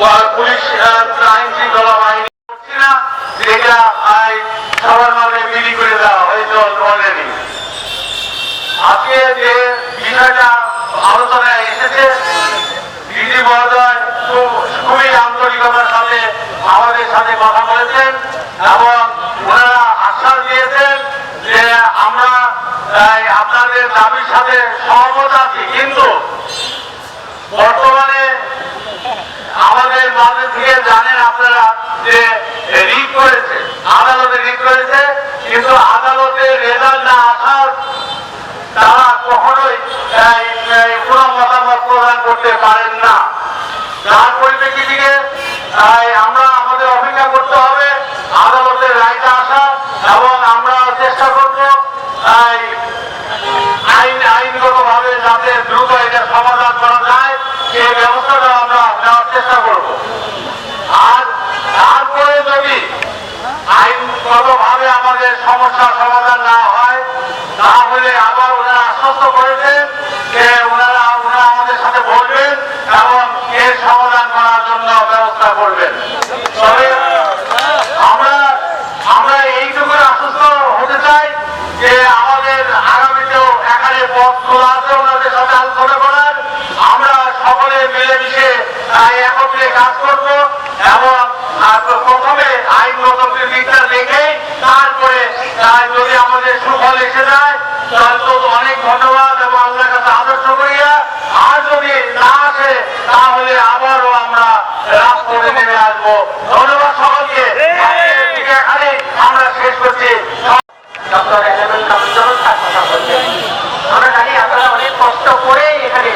Police আহ, আইন শৃঙ্খলা করছি না। যেটা সবার নামে বিলি করে দেওয়া হয়েছে অলরেডি আজকে যে বিষয়টা আলোচনায় এসেছে দিদি মহোদয় খুবই আন্তরিকতার সাথে আমাদের সাথে কথা বলেছেন এবং ওনারা আশ্বাস দিয়েছেন যে আমরা আপনাদের দাবির সাথে সহমত আছি। কিন্তু বর্তমানে আমাদের মাঝে থেকে জানেন আপনারা যে রিট করেছে, আদালতে রিট করেছে, কিন্তু আদালতে রেজাল্ট না আসার তারা কখনোই কোনো মতামত প্রদান করতে পারেন না। তার পরিপ্রেক্ষিতে আমরা আমাদের অপেক্ষা করতে হবে আদালতের রায়টা আসা এবং আমরা চেষ্টা করব এই, আইন আইনগত ভাবে যাতে দ্রুত এটা সমাধান করা যায় সেই ব্যবস্থাটা আমরা নেওয়ার চেষ্টা করব আর তারপরে যদি আইনগত ভাবে আমাদের সমস্যার সমাধান না হয় তাহলে আবার ওনারা আশ্বস্ত করেছেন যে ওনারা ওনারা আমাদের সাথে বলবেন এবং এর সমাধান করার জন্য ব্যবস্থা করবেন তবে আমরা আমরা এইটুকু আশ্বস্ত হতে চাই যে আমাদের আগামীতেও এখানে পথ খোলা আছে ওনাদের সাথে আলোচনা করার আমরা সকলে মিলেমিশে আহ, একত্রে কাজ করব এবং আহ, প্রথমে আইনগত দিকটা দেখে তারপরে আহ, যদি সুফল এসে যায়। তাহলে তো অনেক ধন্যবাদ এবং আল্লাহর কাছে আদর্শ করিয়া আর যদি না আসে, তাহলে আবারও আমরা রাজপথে নেমে আসব। ধন্যবাদ সকলকে। আমরা শেষ করছি। আপনারা অনেক কষ্ট করে এখানে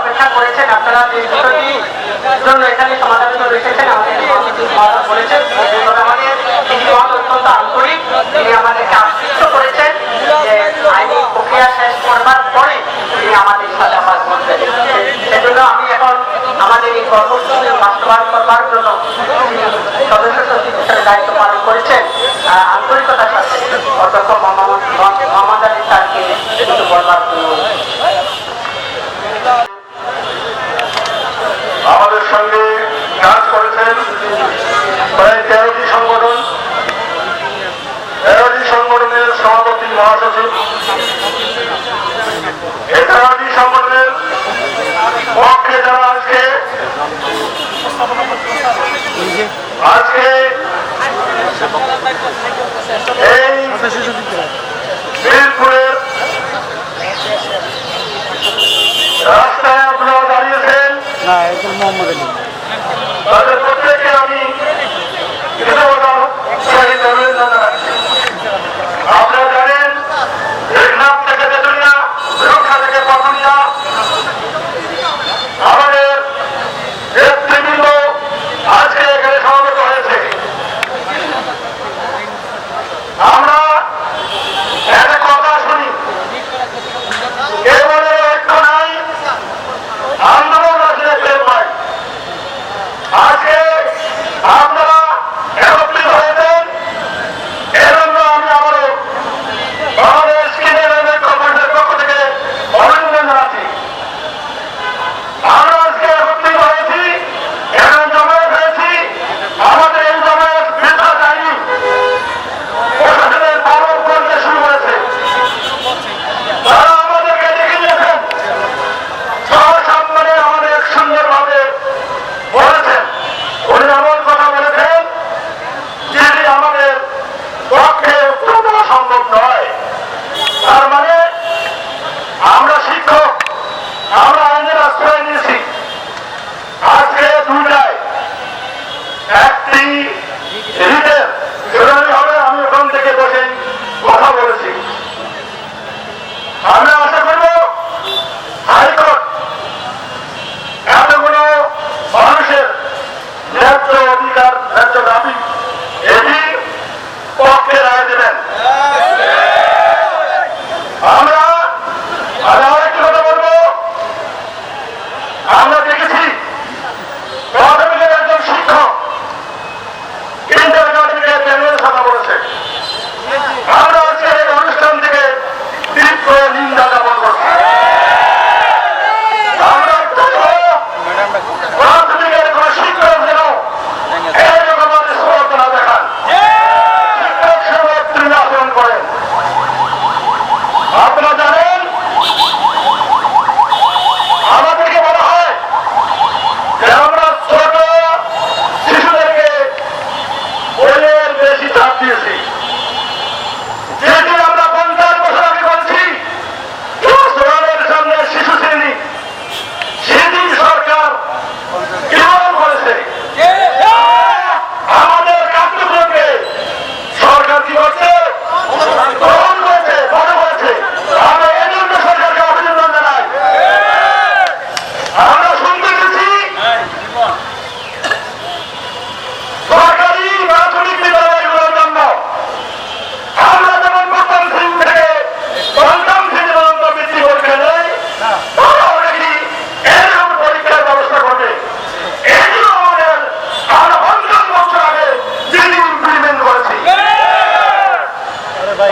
অপেক্ষা করেছেন। আপনারা যে জন্য এখানে সমাধানের জন্য এসেছেন আমাদের বলেছেন। আমাদের অত্যন্ত আন্তরিক। তিনি আমাদেরকে আশ্বস্ত করেছেন যে আইনি প্রক্রিয়া শেষ করবার পরে তিনি আমাদের সাথে বলবেন সেজন্য আমি এখন আমাদের এই কর্মসূচি বাস্তবায়ন করবার জন্য সদস্য সচিব হিসেবে দায়িত্ব পালন করেছেন। আহ, আন্তরিকতার সাথে অধ্যক্ষ মোহাম্মদ মোহাম্মদ আলী স্যারকে কিছু বলবার জন্য আমাদের সঙ্গে কাজ করেছেন প্রায় তেরোটি সংগঠন তেরোটি সংগঠনের সভাপতি মহাসচিব এই তেরোটি সংগঠনের পক্ষে যারা আজকে আজকে এই বীরপুরের রাস্তায় আপনারা দাঁড়িয়েছেন তাদের প্রত্যেককে আমি ভাই।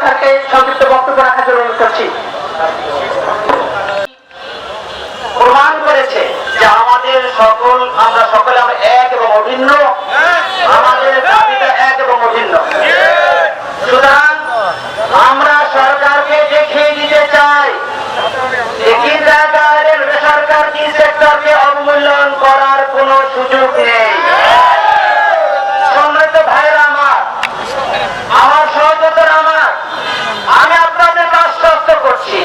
স্যারকে সংক্ষিপ্ত বক্তব্য রাখার জন্য অনুরোধ করছি। প্রমাণ করেছে যে আমাদের সকল, আমরা সকলে আমরা এক এবং অভিন্ন। আমাদের এক এবং অভিন্ন। সুতরাং আমরা সরকারকে দেখিয়ে দিতে চাই জায়গায় বেসরকারি সেক্টরকে অবমূল্যায়ন করার কোনো সুযোগ নেই সম্মানিত ভাইয়েরা আমার আমার সহযোগিতার আমার আমি আপনাদেরকে আশ্বস্ত করছি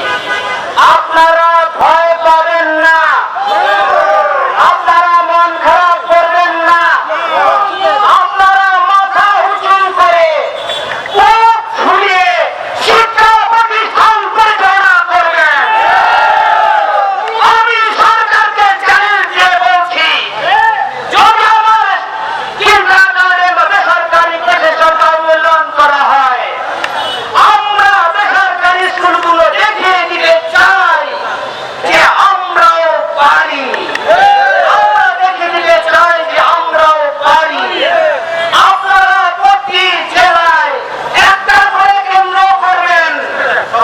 আপনারা ভয় পাবেন না আপনারা মন খারাপ করবেন না আপনারা মাথা উঁচু করে মুখ ফুলিয়ে শিক্ষা প্রতিষ্ঠান পরিচালনা করবেন আমি সরকারকে চ্যালেঞ্জ দিয়ে বলছি যদি আমার কিন্ডারগার্ডেন বা বেসরকারি কেসে সরকার মূল্যায়ন করা হয় আমরা বেসরকারি স্কুলগুলো দেখিয়ে দিতে চাই যে আমরাও পারি আমরা দেখিয়ে দিতে চাই যে আমরাও পারি আপনারা প্রতি জেলায় একটা করে কেন্দ্র করবেন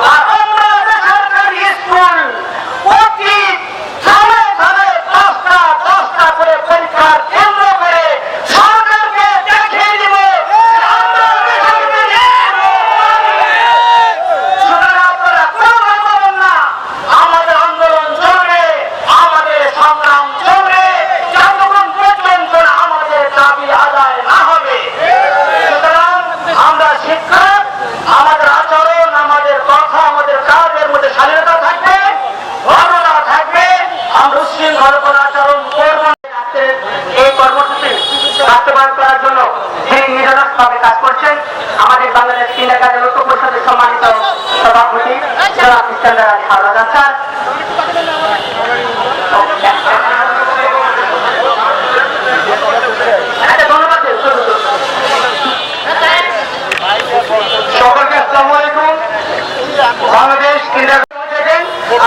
আর আমরা বেসরকারি স্কুল প্রতি ধারে ধারে পাঁচটা দশটা করে পরীক্ষার কেন্দ্র করে সরকারকে দেখিয়ে দিব যে আমরা বেসরকারি সুতরাং আপনারা কোনো ভয় পাবেন না আমাদের আন্দোলন চলবে আমাদের সংগ্রাম চলবে যতক্ষণ পর্যন্ত না আমাদের দাবি আদায় না হবে সুতরাং আমরা শিক্ষক আমাদের আচরণ আমাদের কথা আমাদের কাজের মধ্যে স্বাধীনতা থাকবে ঘটনা থাকবে আমরা উশৃঙ্খল কোনো আচরণ করব না আজকের এই কর্মসূচি বাস্তবায়ন করার জন্য নিরলসভাবে কাজ করছেন আমাদের বাংলাদেশ কিন্ডারগার্ডেন ঐক্য পরিষদের সম্মানিত সভাপতি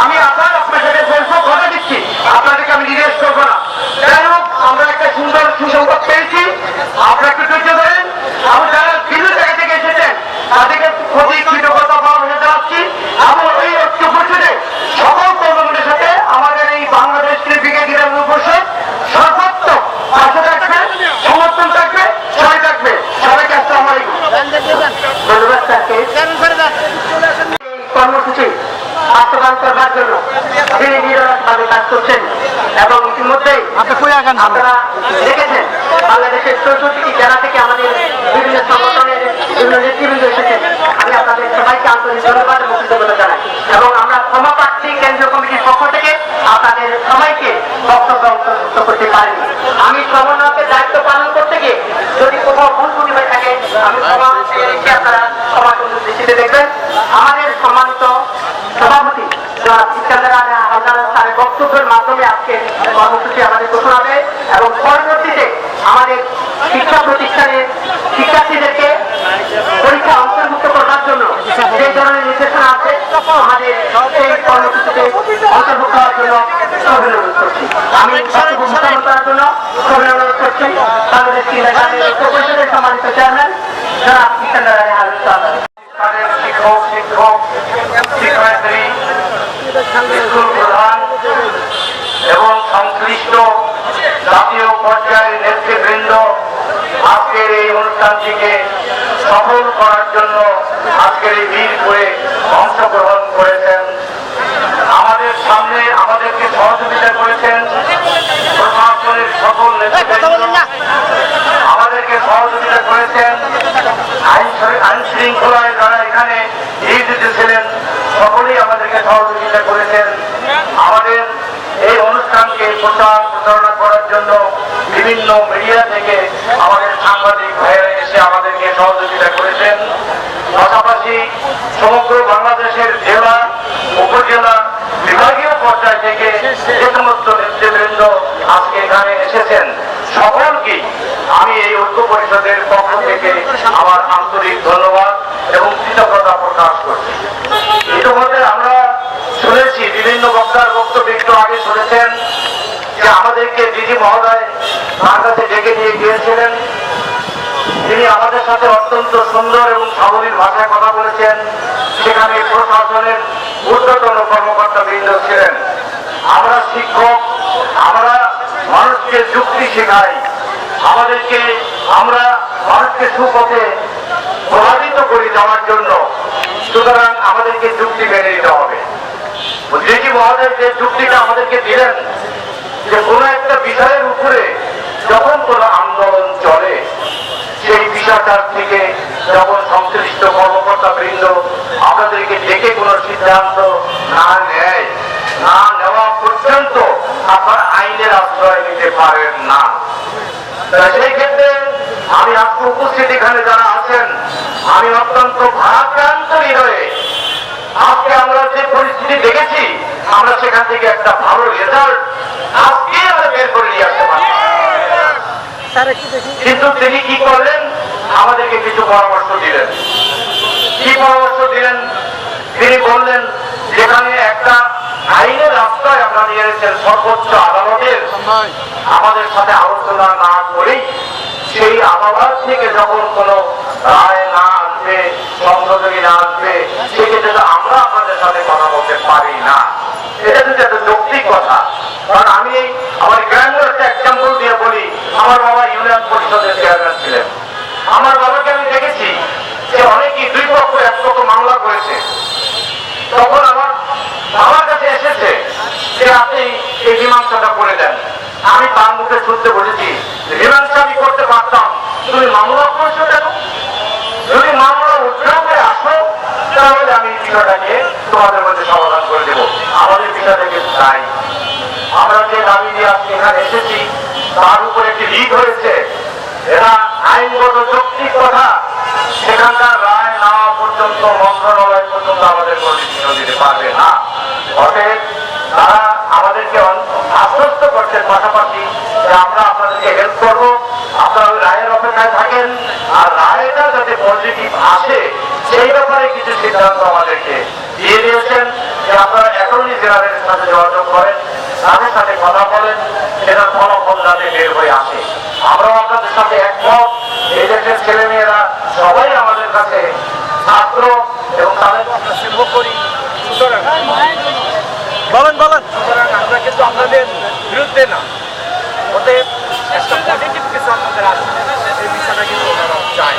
আমি আবার আপনার সাথে দিচ্ছি। আপনাদেরকে আমি নির্দেশ করব না। হোক, আমরা একটা সুন্দর সুসংবাদ পেয়েছি। আপনারা একটু ধৈর্য ধরেন আমি যারা বিভিন্ন জায়গা থেকে এসেছেন তাদেরকে খুবই কৃতজ্ঞতা ভাব হয়ে যাচ্ছি এবং এই ঐক্য পরিষদে সকল কর্মীদের সাথে আমাদের এই বাংলাদেশ ক্রিকেট ক্রীড়া পরিষদ সর্বাত্মক পাশে থাকবে সমর্থন থাকবে সবাই থাকবে সবাইকে আসসালামু আলাইকুম ধন্যবাদ স্যারকে এই কর্মসূচি বাস্তবায়ন করবার জন্য তিনি নিরলসভাবে কাজ করছেন এবং ইতিমধ্যেই আপনারা দেখেছেন বাংলাদেশের চৌষট্টি জেলা থেকে আমাদের বিভিন্ন সংগঠনের বিভিন্ন নেতৃবৃন্দ এসেছেন আমি আপনাদের সবাইকে আন্তরিক ধন্যবাদ এবং কৃতজ্ঞতা জানাই এবং আমরা ক্ষমা প্রার্থী কেন্দ্রীয় কমিটির পক্ষ থেকে আপনাদের সবাইকে বক্তব্য অন্তর্ভুক্ত করতে পারিনি আমি সমন্বয়কের দায়িত্ব পালন করতে গিয়ে যদি কোথাও ভুল ত্রুটি হয়ে ক্ষমা রেখে আপনারা আমাদের সম্মানিত সভাপতি বক্তব্যের মাধ্যমে আজকে কর্মসূচি আমাদের ঘোষণা হবে এবং পরবর্তীতে আমাদের শিক্ষা প্রতিষ্ঠানের শিক্ষার্থীদেরকে পরীক্ষা অন্তর্ভুক্ত করার জন্য যে ধরনের নির্দেশনা আছে আমাদের সেই কর্মসূচিতে অন্তর্ভুক্ত হওয়ার জন্য সবাই করছি। আমি বক্তব্য করার জন্য সবাই করছি। বাংলাদেশ ঐক্য পরিষদের সম্মানিত চেয়ারম্যান জনাব ইস্কান্দার আলী হাজার শিক্ষক শিক্ষক শিক্ষার্থী স্কুল প্রধান এবং সংশ্লিষ্ট জাতীয় পর্যায়ের নেতৃবৃন্দ আজকের এই অনুষ্ঠানটিকে সফল করার জন্য আজকের এই করে অংশগ্রহণ করেছেন। আমাদের সামনে আমাদেরকে সহযোগিতা করেছেন প্রশাসনের সকল আমাদেরকে সহযোগিতা করেছেন। আইন আইন শৃঙ্খলায় যারা এখানে নিয়োজিত ছিলেন সকলেই আমাদেরকে সহযোগিতা করেছেন। আমাদের এই অনুষ্ঠানকে প্রচার প্রচারণা করার জন্য বিভিন্ন মিডিয়া থেকে আমাদের সাংবাদিক সহযোগিতা করেছেন। পাশাপাশি সমগ্র বাংলাদেশের জেলা, উপজেলা, বিভাগীয় পর্যায় থেকে যে সমস্ত নেতৃবৃন্দ আজকে এখানে এসেছেন, সকলকে আমি এই ঐক্য পরিষদের পক্ষ থেকে আমার আন্তরিক ধন্যবাদ এবং কৃতজ্ঞতা প্রকাশ করছি। ইতিমধ্যে আমরা শুনেছি, বিভিন্ন বক্তার বক্তব্য একটু আগে শুনেছেন যে আমাদেরকে দিদি মহোদয় তার কাছে ডেকে নিয়ে গিয়েছিলেন। তিনি আমাদের সাথে অত্যন্ত সুন্দর এবং সাবলীল ভাষায় কথা বলেছেন, সেখানে প্রশাসনের ঊর্ধ্বতন কর্মকর্তা বৃন্দ ছিলেন। আমরা শিক্ষক, আমরা মানুষকে যুক্তি শেখাই। আমাদেরকে আমরা মানুষকে সুপথে প্রভাবিত করে যাওয়ার জন্য সুতরাং আমাদেরকে যুক্তি মেনে নিতে হবে। যেটি মহোদয় যে যুক্তিটা আমাদেরকে দিলেন, যে কোনো একটা বিষয়ের উপরে যখন কোনো আন্দোলন চলে সেই বিষয়টার থেকে যখন সংশ্লিষ্ট কর্মকর্তা বৃন্দ আমাদেরকে ডেকে কোনো সিদ্ধান্ত না নেয়, না নেওয়া পর্যন্ত আপনার আইনের আশ্রয় নিতে পারেন না। সেই ক্ষেত্রে আমি আজকে উপস্থিত এখানে যারা আছেন, আমি অত্যন্ত ভারাক্রান্ত হৃদয়ে আজকে আমরা যে পরিস্থিতি দেখেছি, আমরা সেখান থেকে একটা ভালো রেজাল্ট আজকে আমরা বের করে নিয়ে আসতে পারি কিন্তু তিনি কি করলেন? আমাদেরকে কিছু পরামর্শ দিলেন। কি পরামর্শ দিলেন? তিনি বললেন, যেখানে একটা আইনের রাস্তায় আমরা নিয়ে এসেছেন সর্বোচ্চ আদালতের, আমাদের সাথে আলোচনা না করেই সেই আদালত থেকে যখন কোনো রায় না আসবে, সংশোধনী না আসবে, সেক্ষেত্রে আমরা আপনাদের সাথে কথা বলতে পারি না এটা কিন্তু একটা যৌক্তিক কথা কারণ আমি এই আমার গ্রামের একটা এক্সাম্পল দিয়ে বলি আমার বাবা ইউনিয়ন পরিষদের চেয়ারম্যান ছিলেন আমার বাবাকে আমি দেখেছি যে অনেকেই দুই পক্ষ এক পক্ষ মামলা করেছে তখন আমার বাবার কাছে এসেছে যে আপনি এই মীমাংসাটা করে দেন আমি তার মুখে শুনতে বলেছি মীমাংসা আমি করতে পারতাম। তুমি মামলা করেছ কেন? যদি মামলা উদ্ধার আসো, তাহলে আমি বিষয়টাকে তোমাদের মধ্যে সমাধান করে দেবো। আমাদের বিষয়টা কিন্তু তাই। আমরা যে দাবি নিয়ে আজকে এখানে এসেছি, তার উপর একটি লিড হয়েছে। এরা আইনগত যৌক্তিক কথা। সেখানকার রায় না হওয়া পর্যন্ত মন্ত্রণালয় পর্যন্ত আমাদের কোনো দিতে পারবে না। অতএব তারা করছেন পাশাপাশি যে আমরা আপনাদেরকে হেল্প করব। আপনারা ওই রায়ের অপেক্ষায় থাকেন। আর রায়টা যাতে পজিটিভ আসে সেই ব্যাপারে কিছু সিদ্ধান্ত আমাদেরকে দিয়ে দিয়েছেন। যে আপনারা অ্যাটর্নি জেনারেলের সাথে যোগাযোগ করেন তাদের সাথে কথা বলেন সেটার ফলাফল যাতে বের হয়ে আসে। আমরাও আপনাদের সাথে একমত। এই দেশের ছেলে মেয়েরা সবাই আমাদের কাছে ছাত্র এবং তাদের আমরা সেবা করি। সুতরাং বলেন বলেন সুতরাং আমরা কিন্তু আপনাদের বিরুদ্ধে না। অতএব একটা পজিটিভ কিছু আপনাদের আছে। এই বিষয়টা কিন্তু ওনারা চায়।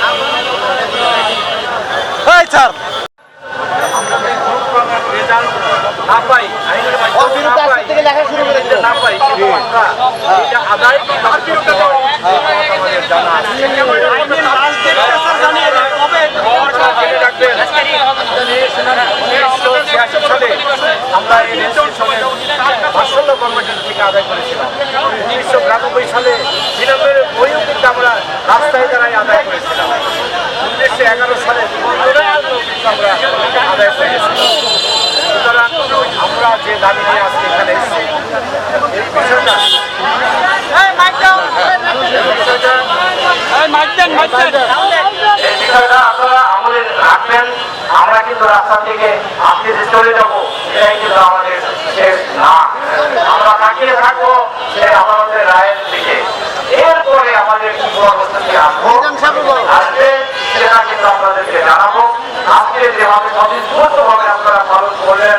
স্যার। রেজাল্ট না পাই। আইনের মাধ্যমে না পাই না পাই। কিন্তু আমরা এটা আদায় তার বিরুদ্ধে আমাদের জানা আছে। উনিশশো ছিয়াশি সালে আমরা এই রেজিস্ট্রেশনের থেকে আদায় করেছিলাম উনিশশো বিরানব্বই সালে বিরানব্বই বইও কিন্তু আমরা রাস্তায় দাঁড়ায় আদায় করেছিলাম উনিশশো এগারো সালে বিমানবন্দরের জন্য কিন্তু আমরা আদায় করেছিলাম সুতরাং আমরা যে দাবি নিয়ে আজকে এখানে এসেছি এই বিষয়টা এই বিষয়টা এই বিষয়টা রাখবেন আমরা কিন্তু রাস্তা থেকে আজকে যে চলে যাব এটাই কিন্তু আমাদের শেষ না। আমরা তাকিয়ে থাকব সে আমাদের রায়ের দিকে। এরপরে আমাদের কি কর্মসূচি আসব? আসবে সেটা কিন্তু আপনাদেরকে জানাব। আজকে যেভাবে স্বতঃস্ফূর্ত ভাবে আপনারা পালন করলেন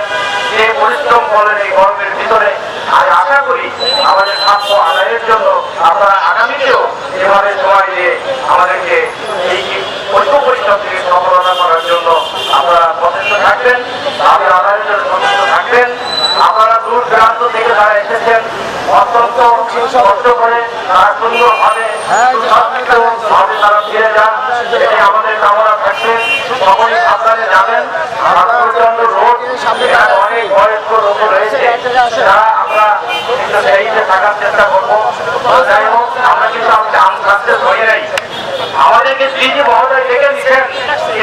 যে পরিশ্রম করলেন এই গরমের ভিতরে আমি আশা করি আমাদের স্বাস্থ্য আদায়ের জন্য আপনারা আগামীতেও এভাবে সময় দিয়ে আমাদেরকে এই ঐক্য পরিষদ থেকে সফলতা করার জন্য আপনারা সচেষ্ট থাকবেন দাবি আদায়ের জন্য সচেষ্ট থাকবেন আপনারা দূর দূরান্ত থেকে যারা এসেছেন অত্যন্ত কষ্ট করে তারা সুন্দরভাবে সুশাসিতভাবে তারা ফিরে যান। এটাই আমাদের কামনা থাকবে সকলেই সাবধানে যাবেন। আর রোড অনেক বয়স্ক লোক রয়েছে। যারা আমরা একটু সেইতে থাকার চেষ্টা করব। যাই হোক আমরা কিন্তু আম থাকতে ধরে নাই। আমাদেরকে দিদি মহোদয় ডেকে নিচ্ছেন।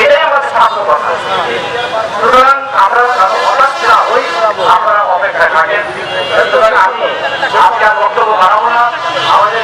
এটাই আমাদের সার্থকতা সুতরাং আমরা হঠাৎ না হই আপনারা অপেক্ষায় থাকেন সুতরাং আমি আজকে আর বক্তব্য বাড়াবো না আমাদের